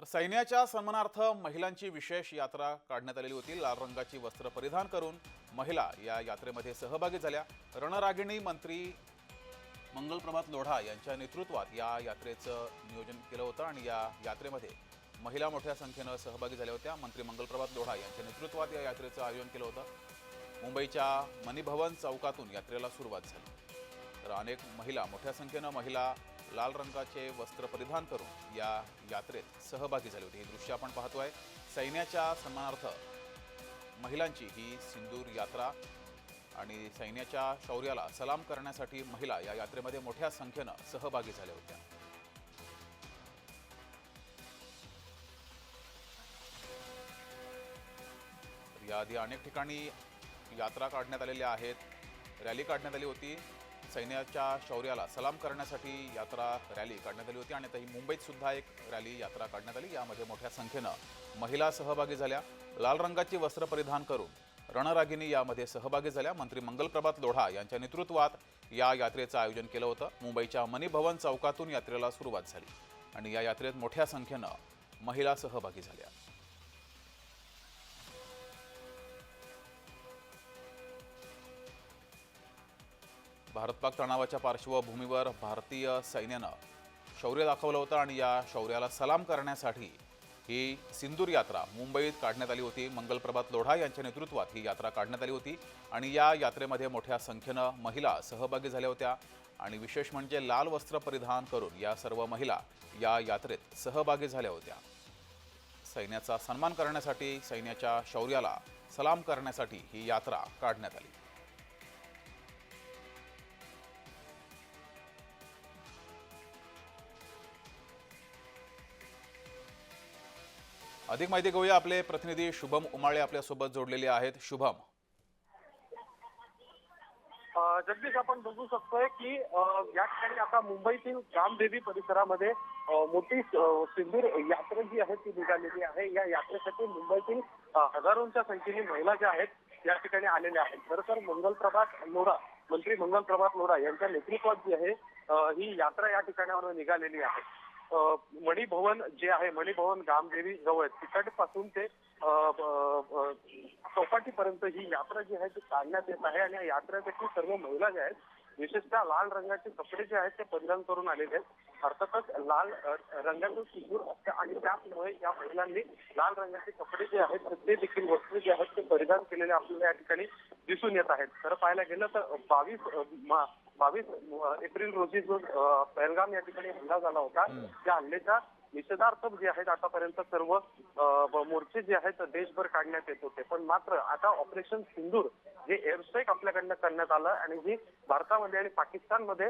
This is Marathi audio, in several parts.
तर सैन्याच्या सन्मानार्थ महिलांची विशेष यात्रा काढण्यात आलेली होती. लाल रंगाची वस्त्र परिधान करून महिला या यात्रेमध्ये सहभागी झाल्या. रणरागिणी मंत्री मंगलप्रभात लोढा यांच्या नेतृत्वात या यात्रेचं नियोजन केलं होतं आणि या यात्रेमध्ये महिला मोठ्या संख्येनं सहभागी झाल्या होत्या. मंत्री मंगलप्रभात लोढा यांच्या नेतृत्वात या यात्रेचं आयोजन केलं होतं. मुंबईच्या मणिभवन चौकातून यात्रेला सुरुवात झाली. तर अनेक महिला मोठ्या संख्येनं महिला लाल रंगाचे वस्त्र परिधान करून या यात्रेत सहभागी झाली होती. ही दृश्य आपण पाहतोय. सैन्याच्या सन्मानार्थ महिलांची ही सिंदूर यात्रा आणि सैन्याच्या शौर्याला सलाम करण्यासाठी महिला या यात्रेमध्ये मोठ्या संख्येनं सहभागी झाल्या होत्या. याआधी अनेक ठिकाणी यात्रा काढण्यात आलेल्या आहेत. रॅली काढण्यात आली होती. सैन्याच्या शौर्याला सलाम करण्यासाठी यात्रा रॅली काढण्यात आली होती आणि आता ही मुंबईत सुद्धा एक रॅली यात्रा काढण्यात आली. यामध्ये मोठ्या संख्येनं महिला सहभागी झाल्या. लाल रंगाची वस्त्र परिधान करून रणरागिनी यामध्ये सहभागी झाल्या. मंत्री मंगलप्रभात लोढा यांच्या नेतृत्वात या यात्रेचं आयोजन केलं होतं. मुंबईच्या मणिभवन चौकातून यात्रेला सुरुवात झाली आणि या यात्रेत मोठ्या संख्येनं महिला सहभागी झाल्या. भारत पाक तणावाच्या पार्श्वभूमीवर भारतीय सैन्यानं शौर्य दाखवलं होतं आणि या शौर्याला सलाम करण्यासाठी ही सिंदूर यात्रा मुंबईत काढण्यात आली होती. मंगलप्रभात लोढा यांच्या नेतृत्वात ही यात्रा काढण्यात आली होती आणि या यात्रेमध्ये मोठ्या संख्येनं महिला सहभागी झाल्या होत्या. आणि विशेष म्हणजे लाल वस्त्र परिधान करून या सर्व महिला या यात्रेत सहभागी झाल्या होत्या. सैन्याचा सन्मान करण्यासाठी सैन्याच्या शौर्याला सलाम करण्यासाठी ही यात्रा काढण्यात आली. अधिक माहिती घेऊया आपले प्रतिनिधी शुभम उमाळे आपल्यासोबत जोडलेले आहेत. शुभम. जगदीश आपण बघू शकतोय की या ठिकाणी आता मुंबईतील रामदेवी परिसरामध्ये मोठी सिंधूर यात्रा जी आहे ती निघालेली आहे. या यात्रेसाठी मुंबईतील हजारोंच्या संख्येने महिला ज्या आहेत या ठिकाणी आलेल्या आहेत. खरं तर मंगलप्रभात लोढा मंत्री मंगलप्रभात लोढा यांच्या नेतृत्वात जी आहे ही यात्रा या ठिकाणावर निघालेली आहे. मणिभवन जे आहे मणिभवन गामदेवी जवळ तिकडपासून ते चौपाटीपर्यंत ही यात्रा जी आहे ती काढण्यात येत आहे. आणि या यात्रेसाठी सर्व महिला ज्या आहेत विशेषतः लाल रंगाचे कपडे जे आहेत ते परिधान करून आलेले आहेत. अर्थातच लाल रंगाचं सिंदूर असतं. आणि त्यामुळे या महिलांनी लाल रंगाचे कपडे जे आहेत ते देखील वस्त्र जे आहेत ते परिधान केलेले आपल्याला या ठिकाणी दिसून येत आहेत. खरं पाहायला गेलं तर बावीस बावीस एप्रिल रोजी जो पहलगाम या ठिकाणी हल्ला झाला होता त्या हल्ल्याच्या निषेधार्थ जे आहेत आतापर्यंत सर्व मोर्चे जे आहेत देशभर काढण्यात येत होते. पण मात्र आता ऑपरेशन सिंदूर जे एअर स्ट्राईक आपल्याकडनं करण्यात आलं आणि जी भारतामध्ये आणि पाकिस्तानमध्ये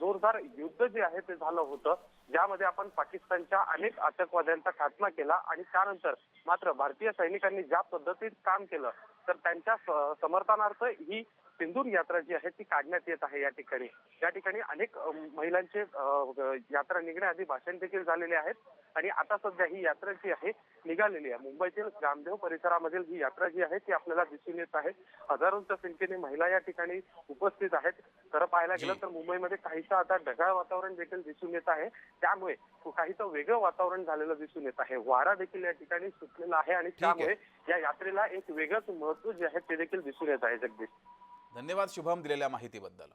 जोरदार युद्ध जे आहे ते झालं होतं. ज्यामध्ये आपण पाकिस्तानच्या अनेक आतंकवाद्यांचा खात्मा केला आणि त्यानंतर मात्र भारतीय सैनिकांनी ज्या पद्धतीत काम केलं तर त्यांच्या समर्थनार्थ ही सिंदूर यात्रा जी आहे ती काढण्यात येत आहे या ठिकाणी. या ठिकाणी अनेक महिलांचे यात्रा निघण्याआधी भाषण देखील झालेले आहेत आणि आता सध्या ही यात्रा जी आहे निघालेली आहे. मुंबईतील रामदेव परिसरामधील ही यात्रा जी आहे ती आपल्याला दिसून येत आहे. हजारोंच्या संख्येने महिला या ठिकाणी उपस्थित आहेत. खरं पाहायला गेलं. तर मुंबईमध्ये काहीसं आता ढगाळ वातावरण देखील दिसून येत आहे. त्यामुळे काहीसं वेगळं वातावरण झालेलं दिसून येत आहे. वारा देखील या ठिकाणी सुटलेला आहे आणि. त्यामुळे या यात्रेला एक वेगळंच महत्त्व जे आहे ते देखील दिसून येत आहे. जगदीश. धन्यवाद शुभम दिलेल्या माहितीबद्दल.